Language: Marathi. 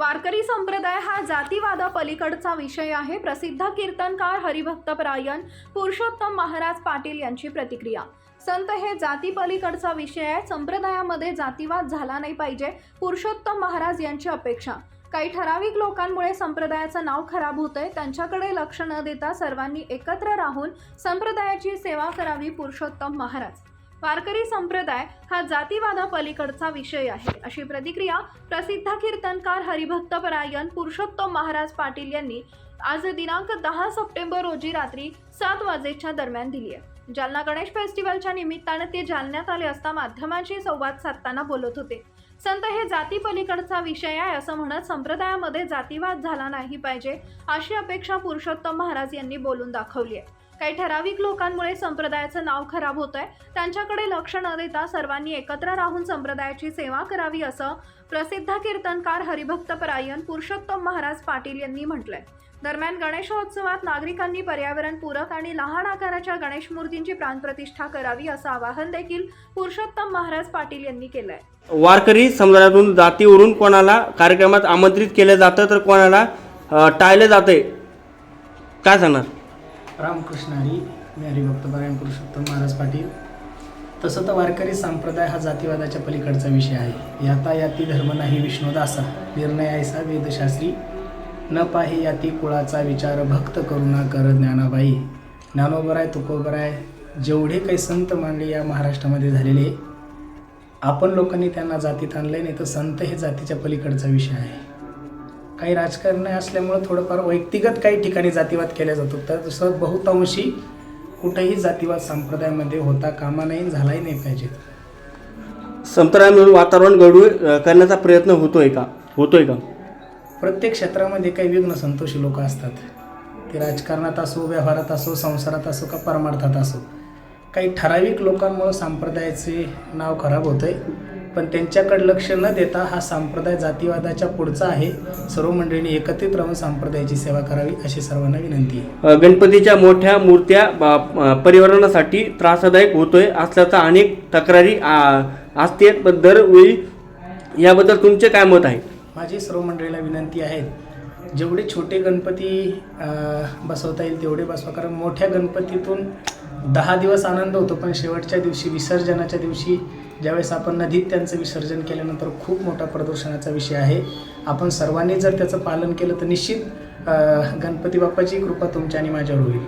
वारकरी संप्रदाय हा जातीवादापलीकडचा विषय आहे. प्रसिद्ध कीर्तनकार हरिभक्तपरायण पुरुषोत्तम महाराज पाटील यांची प्रतिक्रिया. संत हे जातीपलीकडचा विषय आहे. संप्रदायामध्ये जातीवाद झाला नाही पाहिजे. पुरुषोत्तम महाराज यांची अपेक्षा. काही ठराविक लोकांमुळे संप्रदायाचं नाव खराब होतंय. त्यांच्याकडे लक्ष न देता सर्वांनी एकत्र राहून संप्रदायाची सेवा करावी पुरुषोत्तम महाराज. वारकरी संप्रदाय हा जातीवादापलीकडचा विषय आहे. अशी प्रतिक्रिया प्रसिद्ध कीर्तनकार हरिभक्तपरायण पुरुषोत्तम महाराज पाटील यांनी आज दिनांक दहा सप्टेंबर रोजी रात्री सात वाजेच्या दरम्यान दिली आहे. जालना गणेश फेस्टिवलच्या निमित्ताने ते जालन्यात आले असता माध्यमांशी संवाद साधताना बोलत होते. संत हे जाती पलीकडचा विषय आहे असं म्हणत संप्रदायामध्ये जातीवाद झाला नाही पाहिजे अशी अपेक्षा पुरुषोत्तम महाराज यांनी बोलून दाखवली आहे. काही ठराविक लोकांमुळे संप्रदायाचं नाव खराब होत आहे त्यांच्याकडे लक्ष न देता सर्वांनी एकत्र राहून संप्रदायाची सेवा करावी असं प्रसिद्ध कीर्तनकार हरिभक्तपरायण पुरुषोत्तम महाराज पाटील यांनी म्हटलंय. दरम्यान गणेशोत्सवात नागरिकांनी पर्यावरणपूरक आणि लहान आकाराच्या गणेश मूर्तींची प्राणप्रतिष्ठा करावी असं आवाहन देखील पुरुषोत्तम महाराज पाटील यांनी केलंय. वारकरी समुदायातून जातीवरून कोणाला कार्यक्रमात आमंत्रित केलं जातं तर कोणाला टाळलं जाते काय सांगणार? रामकृष्ण हरी मी हरिभक्तपरायण पुरुषोत्तम महाराज पाटील. तसं तर वारकरी संप्रदाय हा जातीवादाच्या पलीकडचा विषय आहे. याता याती धर्म नाही विष्णुदासा निर्णय ऐसा वेदशास्त्री. न पाहि याती कुळाचा विचार भक्त करुणा कर ज्ञानाबाई. ज्ञानोबराय तुकोबराय जेवढे काही संत मानले या महाराष्ट्रामध्ये झालेले आपण लोकांनी त्यांना जातीत आणले नाही तर संत हे जातीच्या पलीकडचा विषय आहे. काही राजकारण असल्यामुळं थोडंफार व्यक्तिगत काही ठिकाणी जातीवाद केला जातो. तर तसं बहुतांशी कुठेही जातीवाद संप्रदायामध्ये होता कामा नाही झालाही नाही पाहिजे. संप्रदायामधून वातावरण गडूळ अ, करण्याचा प्रयत्न होतोय का? होतोय का? प्रत्येक क्षेत्रामध्ये काही विघ्न संतोषी लोक असतात. ते राजकारणात असो व्यवहारात असो संसारात असो का परमार्थात असो. काही ठराविक लोकांमुळं संप्रदायाचे नाव खराब होतं आहे पण त्यांच्याकडे लक्ष न देता हा संप्रदाय जातीवादाच्या पुढचा आहे. सर्व मंडळींनी एकत्रित राहून संप्रदायाची सेवा करावी अशी सर्वांना विनंती आहे. गणपतीच्या मोठ्या मूर्त्या पर्यावरणासाठी त्रासदायक होतोय असल्याचा अनेक तक्रारी असते दरवेळी याबद्दल तुमचे काय मत आहे? माझी सर्व मंडळीला विनंती आहे जेवढे छोटे गणपती बसवता येईल तेवढे बसवा. कारण मोठ्या गणपतीतून दहा दिवस आनंद होतो पण शेवटच्या दिवशी विसर्जनाच्या दिवशी ज्यावेळेस आपण नदीत त्यांचं विसर्जन केल्यानंतर खूप मोठा प्रदूषणाचा विषय आहे. आपण सर्वांनी जर त्याचं पालन केलं तर निश्चित गणपती बाप्पाची कृपा तुमच्या आणि माझ्यावर होईल.